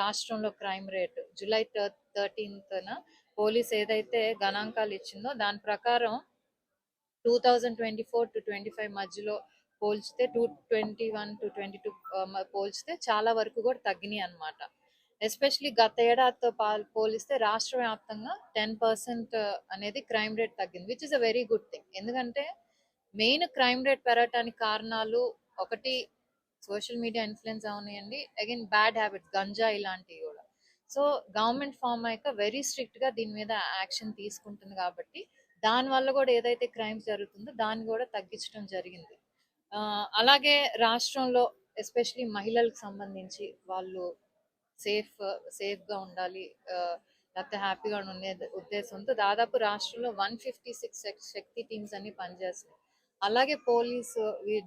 రాష్ట్రంలో crime rate. July థర్టీన్త్న police ఏదైతే గణాంకాలు ఇచ్చిందో దాని ప్రకారం two thousand twenty four to twenty five మధ్యలో పోల్చితే two twenty one to twenty two పోల్చితే చాలా వరకు కూడా తగ్గినాయి అన్నమాట. ఎస్పెషలీ గత ఏడాదితో పోలిస్తే రాష్ట్ర వ్యాప్తంగా టెన్ పర్సెంట్ అనేది క్రైమ్ రేట్ తగ్గింది which is a very good thing ఎందుకంటే మెయిన్ క్రైమ్ రేట్ పెరగటానికి కారణాలు ఒకటి సోషల్ మీడియా ఇన్ఫ్లుయెన్స్ అవునాయండి. అగైన్ బ్యాడ్ హ్యాబిట్స్ గంజా ఇలాంటివి కూడా. సో గవర్నమెంట్ ఫామ్ అయ్యాక వెరీ స్ట్రిక్ట్గా దీని మీద యాక్షన్ తీసుకుంటుంది కాబట్టి దాని వల్ల కూడా ఏదైతే క్రైమ్స్ జరుగుతుందో దాన్ని కూడా తగ్గించడం జరిగింది. ఆ, అలాగే రాష్ట్రంలో ఎస్పెషలీ మహిళలకు సంబంధించి వాళ్ళు సేఫ్ సేఫ్గా ఉండాలి లేకపోతే హ్యాపీగా ఉండే ఉద్దేశంతో దాదాపు రాష్ట్రంలో one fifty six Shakti teams అన్ని పనిచేస్తున్నాయి. అలాగే పోలీస్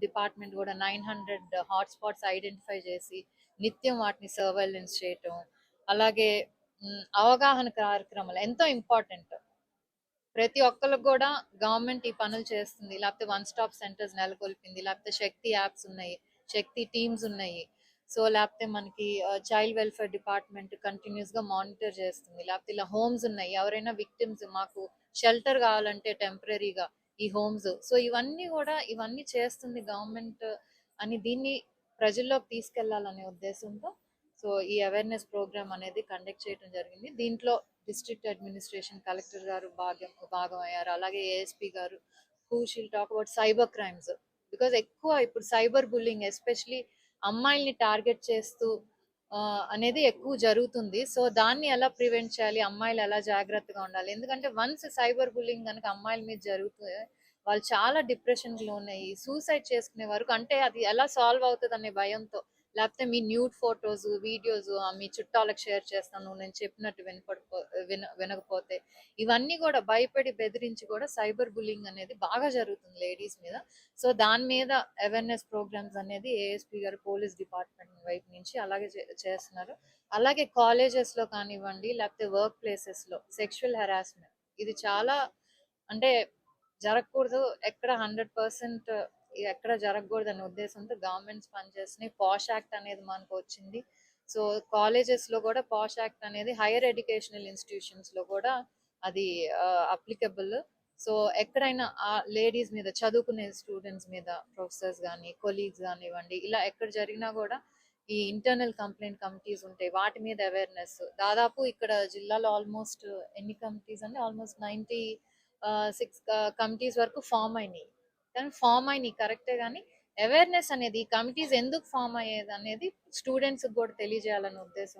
డిపార్ట్మెంట్ కూడా nine hundred hot spots identify చేసి నిత్యం వాటిని సర్వైలెన్స్ చేయటం అలాగే అవగాహన కార్యక్రమాలు ఎంతో ఇంపార్టెంట్. ప్రతి ఒక్కరికి కూడా గవర్నమెంట్ ఈ పనులు చేస్తుంది. లేకపోతే వన్ స్టాప్ సెంటర్స్ నెలకొల్పింది లేకపోతే శక్తి యాప్స్ ఉన్నాయి శక్తి టీమ్స్ ఉన్నాయి. సో లేకపోతే మనకి చైల్డ్ వెల్ఫేర్ డిపార్ట్మెంట్ కంటిన్యూస్గా మానిటర్ చేస్తుంది. లేకపోతే ఇలా హోమ్స్ ఉన్నాయి. ఎవరైనా విక్టిమ్స్ మాకు షెల్టర్ కావాలంటే టెంపరీగా ఈ హోమ్స్. సో ఇవన్నీ కూడా ఇవన్నీ చేస్తుంది గవర్నమెంట్ అని దీన్ని ప్రజల్లోకి తీసుకెళ్ళాలనే ఉద్దేశంతో సో ఈ అవేర్నెస్ ప్రోగ్రామ్ అనేది కండక్ట్ చేయడం జరిగింది. దీంట్లో డిస్ట్రిక్ట్ అడ్మినిస్ట్రేషన్ కలెక్టర్ గారు భాగం భాగం అయ్యారు. అలాగే ఏఎస్పీ గారు who she'll talk about cyber crimes because ఎక్కువ ఇప్పుడు సైబర్ బుల్లింగ్ ఎస్పెషలీ అమ్మాయిల్ని టార్గెట్ చేస్తూ అనేది ఎక్కువ జరుగుతుంది. సో దాన్ని ఎలా ప్రివెంట్ చేయాలి? అమ్మాయిలు ఎలా జాగ్రత్తగా ఉండాలి? ఎందుకంటే వన్స్ సైబర్ బుల్లింగ్ కనుక అమ్మాయిల మీద జరుగుతుంది వాళ్ళు చాలా డిప్రెషన్ లోనయ్యి సూసైడ్ చేసుకునే వరకు అంటే అది ఎలా సాల్వ్ అవుతుంది అనే భయంతో లేకపోతే మీ న్యూడ్ ఫొటోస్ వీడియోస్ మీ చుట్టాలకు షేర్ చేస్తాను నేను చెప్పినట్టు వినపడిపో విన వినకపోతే ఇవన్నీ కూడా భయపడి బెదిరించి కూడా సైబర్ బుల్లింగ్ అనేది బాగా జరుగుతుంది లేడీస్ మీద. సో దాని మీద అవేర్నెస్ ప్రోగ్రామ్స్ అనేది ఏఎస్పీ గారు పోలీస్ డిపార్ట్మెంట్ వైపు నుంచి అలాగే చే- చేస్తున్నారు. అలాగే కాలేజెస్లో లో కానివ్వండి లేకపోతే వర్క్ ప్లేసెస్లో సెక్షువల్ హెరాస్మెంట్. ఇది చాలా అంటే జరగకూడదు. ఎక్కడ హండ్రెడ్ పర్సెంట్ ఎక్కడ జరగకూడదు అనే ఉద్దేశంతో గవర్నమెంట్స్ పనిచేస్తున్నాయి పాష్ యాక్ట్ అనేది మనకు వచ్చింది. సో కాలేజెస్లో కూడా పాష్ యాక్ట్ అనేది హైయర్ ఎడ్యుకేషనల్ ఇన్స్టిట్యూషన్స్లో కూడా అది అప్లికబుల్ సో ఎక్కడైనా ఆ లేడీస్ మీద చదువుకునే స్టూడెంట్స్ మీద ప్రొఫెసర్స్ కానీ కొలీగ్స్ కానివ్వండి ఇలా ఎక్కడ జరిగినా కూడా ఈ ఇంటర్నల్ కంప్లైంట్ కమిటీస్ ఉంటాయి. వాటి మీద అవేర్నెస్ దాదాపు ఇక్కడ జిల్లాలో ఆల్మోస్ట్ ఎన్ని కమిటీస్ అంటే ఆల్మోస్ట్ నైంటీ సిక్స్ కమిటీస్ వరకు ఫామ్ అయినాయి. కానీ ఫామ్ అయినాయి కరెక్టే కానీ అవేర్నెస్ అనేది ఈ కమిటీస్ ఎందుకు ఫామ్ అయ్యేది అనేది స్టూడెంట్స్ కూడా తెలియజేయాలనే ఉద్దేశం.